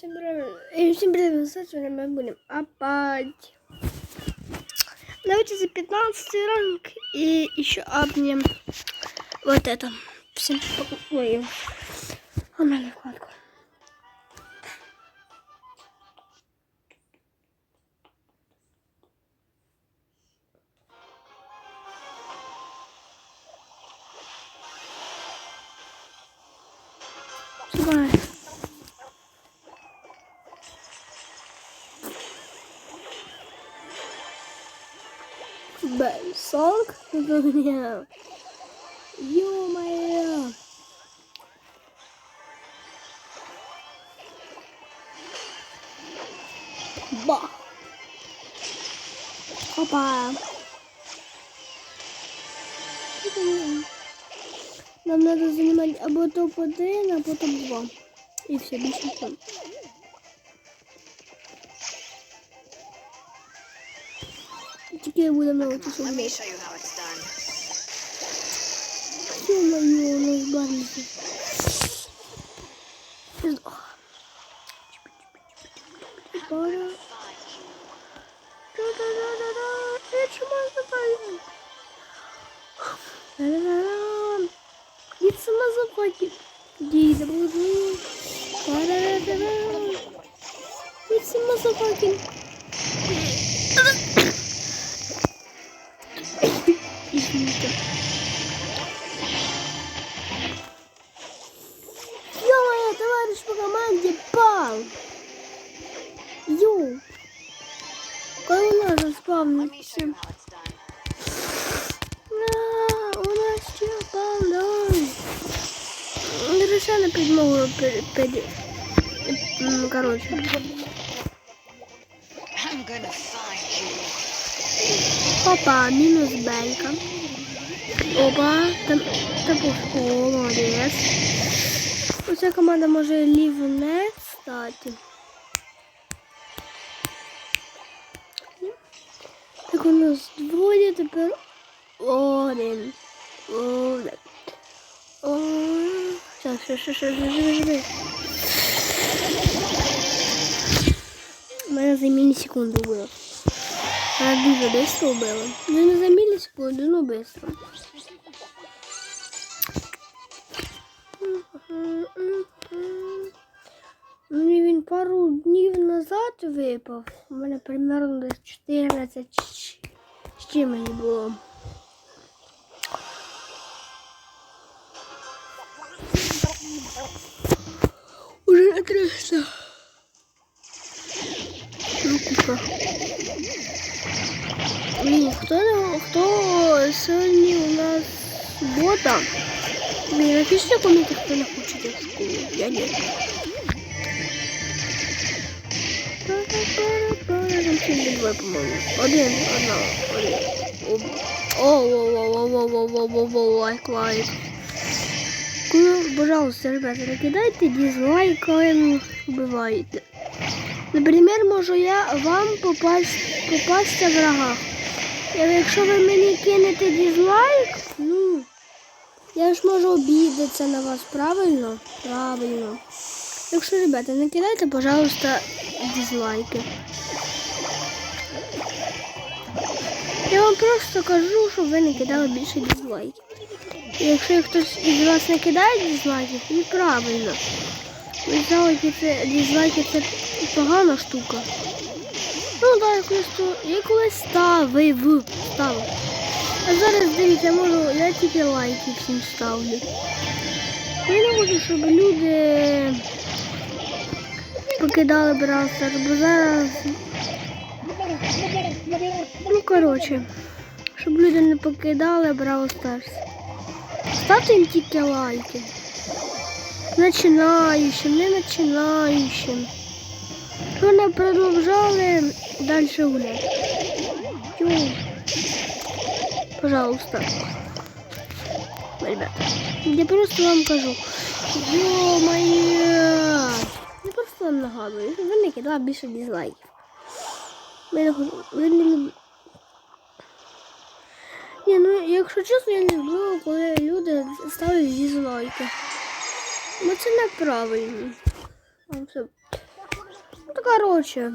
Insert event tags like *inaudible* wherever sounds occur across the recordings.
всем привет. И всем привет. Сегодня мы будем опять. Давайте за 15 ранг и еще обнем вот это. Всем Ой. Нормальную вкладку. Давай. сонг выгонял. Ё-моё! Ба! Опа! Нам надо занимать а потом по а потом 2. И все, без там. Türkiye bulama ortası çok iyi. Yola yola bari. Bana. Da da da da da. Hiç olmazdı bari. Da da da da. Gitsin nasıl fakir. Değil bu. Da da da da da. Gitsin nasıl fakir. їсти. Йо, товариш по команді пал. Йо. Коли у нас заспавнився? У нас ще пал. Решено підмогу під... Короче. Папа, минус белька. Опа, там, там о, молодець. Оця команда може ліву не стати. Так у нас двоє тепер один. Один. О, Сейчас, сейчас, сейчас, сейчас, живи, живи. У мене за мілісекунду було. Она дуже быстро убила. Ну не за миллисекунду, но быстро. Мені він пару днів назад випав. У мене примерно десь 14 з- з чимось було. Уже на 300. Ну, купа. Блін, хто, хто сьогодні у нас бота? Блін, напишіть в коментах, хто не хоче йти в школу. Я ні. Там всі двоє, по-моєму. Один, одна, один. О, о, о, о, о, о, о, о, о, лайк, лайк. Пожалуйста, ребята, не кидайте дизлайк, коли вбиваєте. Наприклад, можу я вам попасть, попасться в врагах. Якщо ви мені кинете дизлайк, ну, я ж можу обідатися на вас, правильно? Правильно. Так що, ребята, не кидайте, пожалуйста, дизлайки. Я вам просто кажу, щоб ви не кидали більше дизлайків. І якщо хтось із вас не кидає дизлайків, неправильно. Дизлайки це, дизлайки це погана штука. Ну так, то- я колись ставив, ставив. Зараз дивіться, можу, я тільки лайки всім ставлю. Я не хочу, щоб люди покидали браустер, бо зараз. Ну, коротше, щоб люди не покидали Brawl Stars. Ставте їм тільки лайки. Начинающим, не начинающим. Що не продовжали далі гуляти. Пожалуйста. Ребята, я просто вам кажу. Ё-моё! Я просто вам нагадую, що ви не кидали більше дизлайків. Ви не, Ні, ну якщо чесно, я не люблю, коли люди ставлять дизлайки. Ну це неправильно. Ну, коротше.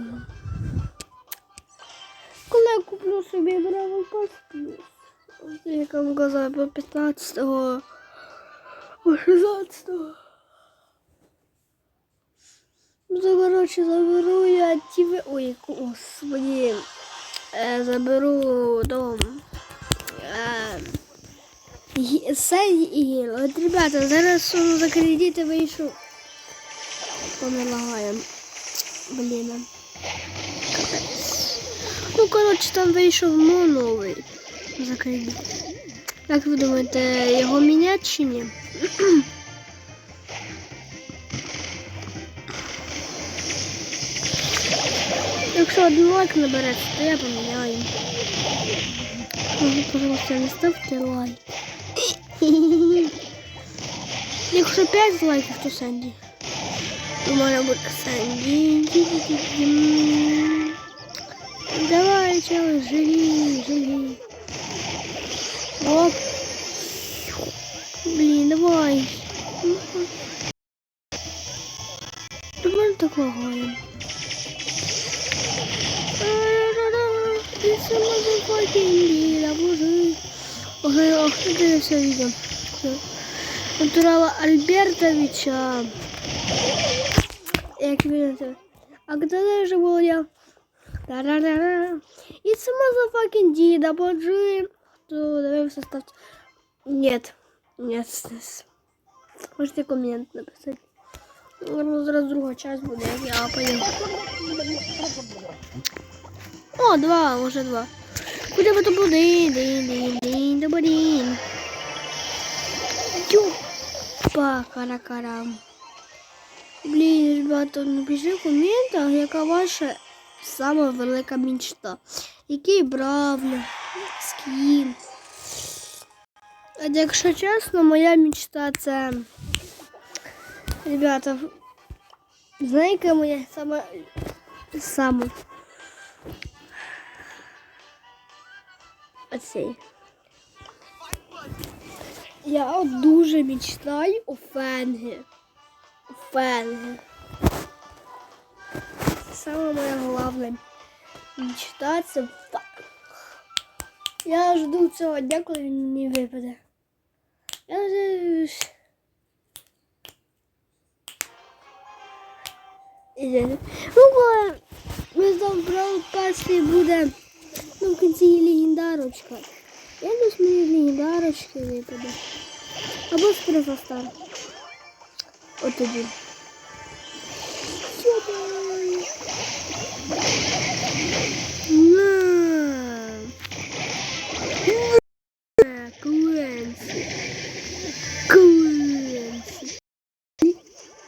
Коли я куплю собі Бравл Пас плюс. Як я вам казав, по 15-го, по 16-го. Ну, то, коротше, заберу я ті... Ой, господи. Е, заберу дом. Е, Сей і гіл. От, ребята, зараз он за кредити вийшов. Помилагаємо. Блін. Капець. Ну, коротше, там вийшов мо новий за кредит. Як ви думаєте, його міняти чи ні? *clears throat* Якщо один лайк набереться, то я поміняю. Пожалуйста, не ставте лайк. *clears throat* Якщо 5 лайків, то Сенді. У мене буде Сенді. Давай, чел, живи, живи. Оп. Блин, давай. Давай так лагаем. It's a motherfucking deal, боже. Ой, ох, это все видим. Натурала Альбертовича. Як він це? А коли же був я? Та-ра-ра-ра. It's a motherfucking deal, боже. То давай все ставьте. Нет. Нет. Можете коммент написать. Ну, зараз друга я поїду. О, два, уже два. Куди би то буде? Дин, дин, дин, дин, дин. Юпа, каракарам. Блін, ребята, напиши в коментах, яка ваша сама велика мечта. Який бравлер, скін. А якщо чесно, моя мечта це. Ребята, знаєте, моя сама сама. Оцей. Я дуже мечтаю у фенги. У фенги. Саме моя головна мечта це. Я жду цього дня, коли мені випаде. Я надіюсь. Іде. Ну, коли ми забрали перший буде ну, в кінці легендарочка. Я десь мені легендарочки випаде. Або з. От тоді. Йобай. На. На, Куэнси. Куэнси.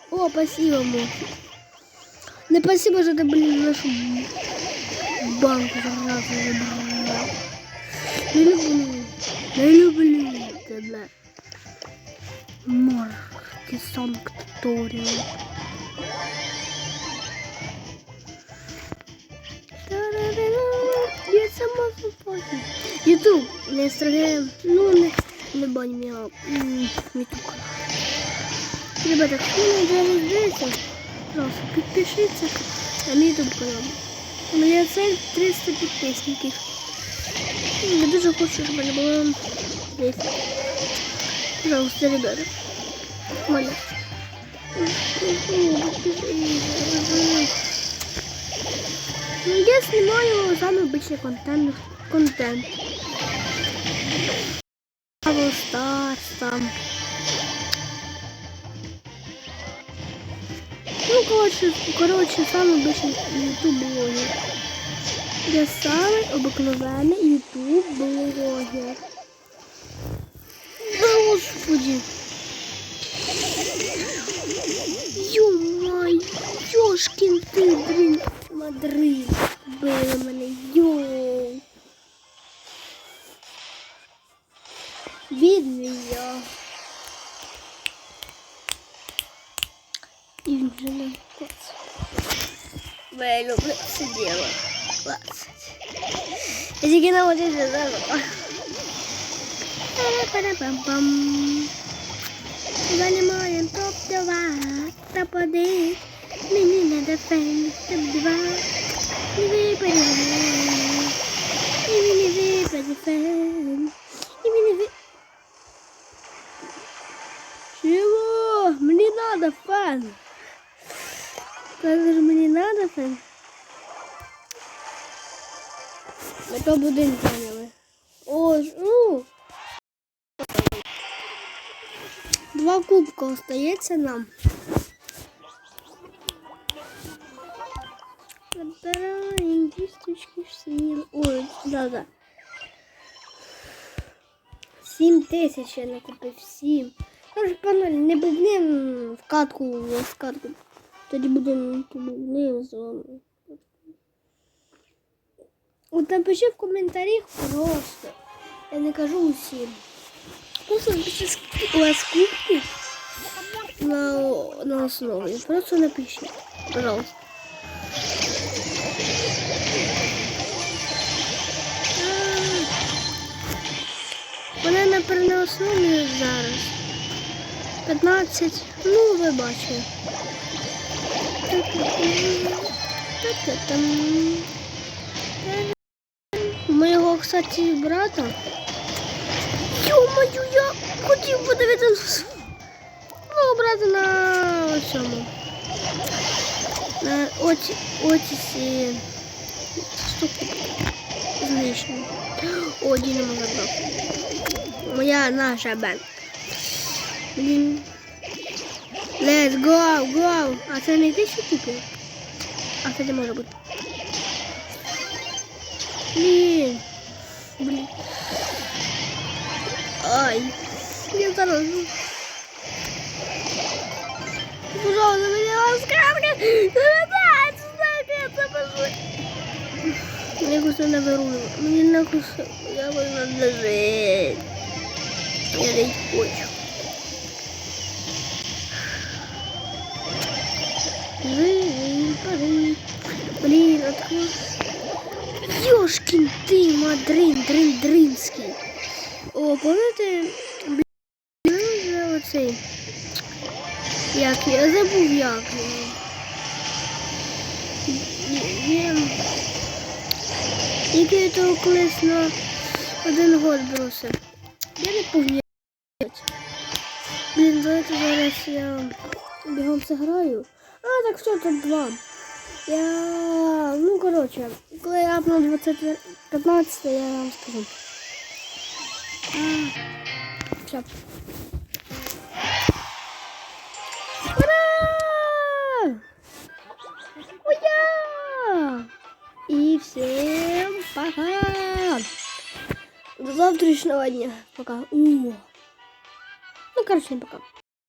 О, спасибо, Моки. Не спасибо, что ты, блин, нашу банку заразу забрала. Не люблю. Не люблю тебя. Морки санкториум. Я сама запомню. Ютуб, не Инстаграм, ну не, не бань меня, Ютуб. Ребята, кто не дивиться, пожалуйста, підпишіться на мій ютуб канал. У мене цель 300 підписників. Я дуже хочу, щоб мене було 200. Пожалуйста, ребята. Моля. Ну, Я снимаю самый обычный контент. контент. Бравл Старс там. Ну, короче, короче, самый обычный YouTube блогер. Я самый обыкновенный YouTube блогер. Да господи. Ё-моё, ёшкин ты, блин, Мадрид. Били мене, йоу. Бідний я. І він вже. Бо я люблю це діло. Клацать. Я тільки наводився зараз. Пара-пара-пам-пам. Займаємо топ-2, топ-1. Мені не фен, топ-2. Не випаде фен. І він не випаде фен. І він не ви... Чего? Мені надо фен. Кажеш, мені надо фен? Ми то будинок зайняли. О, ж, ну. Два кубка остається нам. Подбираем кисточки в сил. Ой, да, да. Сім тисяч я накупив, сім. Тож, пане, не бубнем в катку, в катку. Тоді будемо побубнем з вами. От напиши в коментарях просто. Я не кажу усім. Просто напиши, скільки у вас кубків на, на основі. Просто напишіть, пожалуйста. Вона на переоснові зараз. 15. Ну, ви. Та-та-там. Моєго, кстати, брата. Ё-моё, я хотів подивитися мого брата на цьому. На оті, отісі. Штуку. З лишнім. О, Діна мене забрав. Моя наша бен. Блін. Let's go, go. А це не ти що купив? А це не може бути. Блін. Блін. Ай. Я зараз. Пожалуйста, мені ласкавка. Знаєте, це пожалуйста. Мені вирує. Мені не якось... Я повинна лежить. Я не хочу. Живи, пари. Блін, откуда? Йошкін ти, мадрин, дрин, дринський. О, пам'ятаєте, блін, вже оцей. Як я забув як. Він який того колись на один год бросив. Я не пам'ятаю. Блін, давайте зараз я бігом заграю. А, так що тут два. Я, ну, коротше, коли я апну 20, 15, я вам скажу. А, все. Ура! Уя! И всем пока! До завтрашнего дня. Пока. Ну, короче, пока.